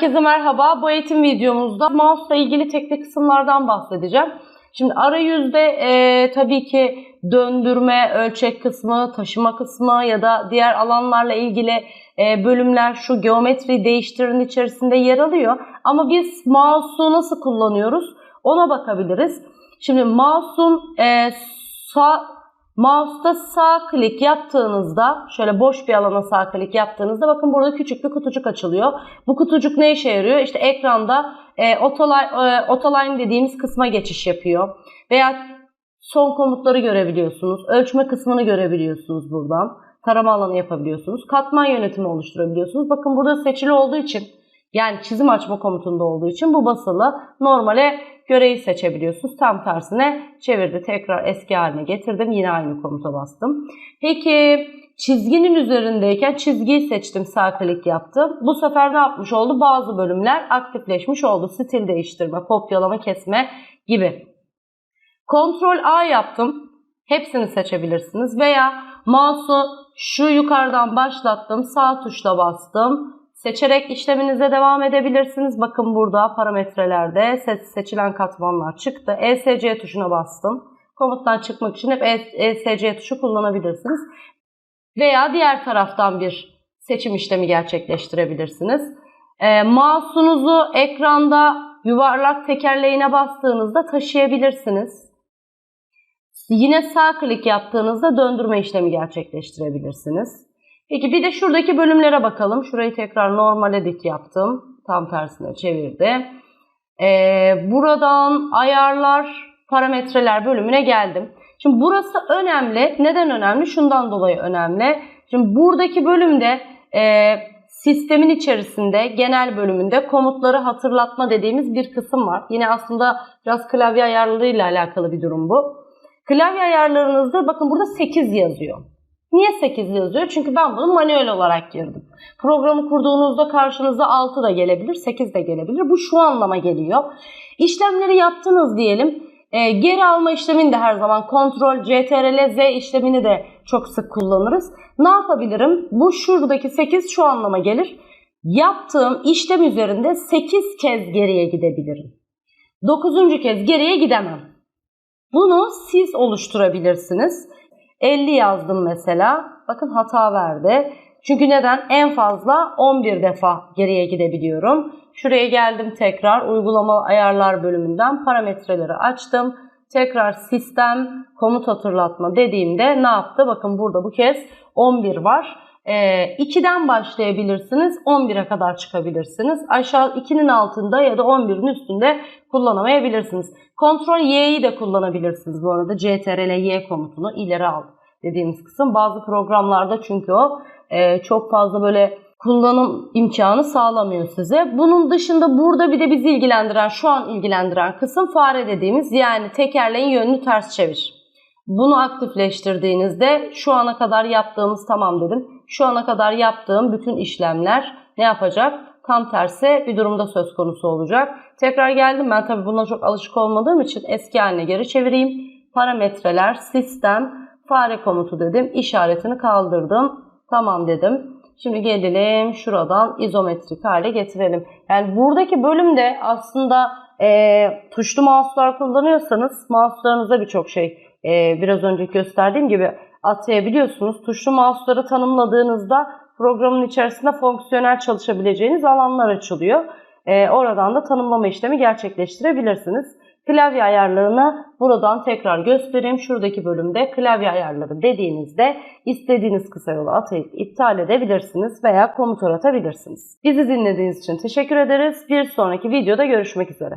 Herkese merhaba. Bu eğitim videomuzda mouse ile ilgili teknik kısımlardan bahsedeceğim. Şimdi arayüzde e, tabii ki döndürme, ölçek kısmı, taşıma kısmı ya da diğer alanlarla ilgili e, bölümler şu geometri değiştirin içerisinde yer alıyor. Ama biz mouse'u nasıl kullanıyoruz ona bakabiliriz. Şimdi mouse'un e, sağ Mouse'da sağ klik yaptığınızda, şöyle boş bir alana sağ klik yaptığınızda bakın burada küçük bir kutucuk açılıyor. Bu kutucuk ne işe yarıyor? İşte ekranda e, autoline, e, dediğimiz kısma geçiş yapıyor. Veya son komutları görebiliyorsunuz. Ölçme kısmını görebiliyorsunuz buradan. Tarama alanı yapabiliyorsunuz. Katman yönetimi oluşturabiliyorsunuz. Bakın burada seçili olduğu için yani çizim açma komutunda olduğu için bu basılı. Normale göreyi seçebiliyorsunuz. Tam tersine çevirdi. Tekrar eski haline getirdim. Yine aynı komuta bastım. Peki çizginin üzerindeyken çizgiyi seçtim. Sağ klik yaptım. Bu sefer ne yapmış oldu? Bazı bölümler aktifleşmiş oldu. Stil değiştirme, kopyalama, kesme gibi. Kontrol A yaptım. Hepsini seçebilirsiniz. Veya mouse'u şu yukarıdan başlattım. Sağ tuşla bastım. Seçerek işleminize devam edebilirsiniz. Bakın burada parametrelerde se seçilen katmanlar çıktı. ESC tuşuna bastım. Komuttan çıkmak için hep ESC tuşu kullanabilirsiniz. Veya diğer taraftan bir seçim işlemi gerçekleştirebilirsiniz. E, mouse'unuzu ekranda yuvarlak tekerleğine bastığınızda taşıyabilirsiniz. Yine sağ klik yaptığınızda döndürme işlemi gerçekleştirebilirsiniz. Peki bir de şuradaki bölümlere bakalım. Şurayı tekrar normale dik yaptım. Tam tersine çevirdi. Ee, buradan ayarlar, parametreler bölümüne geldim. Şimdi burası önemli. Neden önemli? Şundan dolayı önemli. Şimdi buradaki bölümde e, sistemin içerisinde genel bölümünde komutları hatırlatma dediğimiz bir kısım var. Yine aslında biraz klavye ayarlarıyla alakalı bir durum bu. Klavye ayarlarınızda bakın burada 8 yazıyor. Niye 8 yazıyor? Çünkü ben bunu manuel olarak girdim. Programı kurduğunuzda karşınıza 6 da gelebilir, 8 de gelebilir. Bu şu anlama geliyor. İşlemleri yaptınız diyelim. E, geri alma işlemini de her zaman kontrol, CTRL, Z işlemini de çok sık kullanırız. Ne yapabilirim? Bu şuradaki 8 şu anlama gelir. Yaptığım işlem üzerinde 8 kez geriye gidebilirim. 9. kez geriye gidemem. Bunu siz oluşturabilirsiniz. 50 yazdım mesela. Bakın hata verdi. Çünkü neden? En fazla 11 defa geriye gidebiliyorum. Şuraya geldim tekrar uygulama ayarlar bölümünden parametreleri açtım. Tekrar sistem komut hatırlatma dediğimde ne yaptı? Bakın burada bu kez 11 var. E, 2'den başlayabilirsiniz. 11'e kadar çıkabilirsiniz. Aşağı 2'nin altında ya da 11'in üstünde kullanamayabilirsiniz. Ctrl Y'yi de kullanabilirsiniz bu arada. CTRL Y komutunu ileri al dediğimiz kısım. Bazı programlarda çünkü o e, çok fazla böyle kullanım imkanı sağlamıyor size. Bunun dışında burada bir de bizi ilgilendiren, şu an ilgilendiren kısım fare dediğimiz yani tekerleğin yönünü ters çevir. Bunu aktifleştirdiğinizde şu ana kadar yaptığımız tamam dedim. Şu ana kadar yaptığım bütün işlemler ne yapacak? Tam tersi bir durumda söz konusu olacak. Tekrar geldim. Ben tabii buna çok alışık olmadığım için eski haline geri çevireyim. Parametreler, sistem, fare komutu dedim. İşaretini kaldırdım. Tamam dedim. Şimdi gelelim şuradan izometrik hale getirelim. Yani buradaki bölümde aslında e, tuşlu mouse'lar kullanıyorsanız mouse'larınızda birçok şey e, biraz önce gösterdiğim gibi atayabiliyorsunuz. Tuşlu mouse'ları tanımladığınızda programın içerisinde fonksiyonel çalışabileceğiniz alanlar açılıyor. E, oradan da tanımlama işlemi gerçekleştirebilirsiniz. Klavye ayarlarını buradan tekrar göstereyim. Şuradaki bölümde klavye ayarları dediğinizde istediğiniz kısa yolu atayıp iptal edebilirsiniz veya komut atabilirsiniz. Bizi dinlediğiniz için teşekkür ederiz. Bir sonraki videoda görüşmek üzere.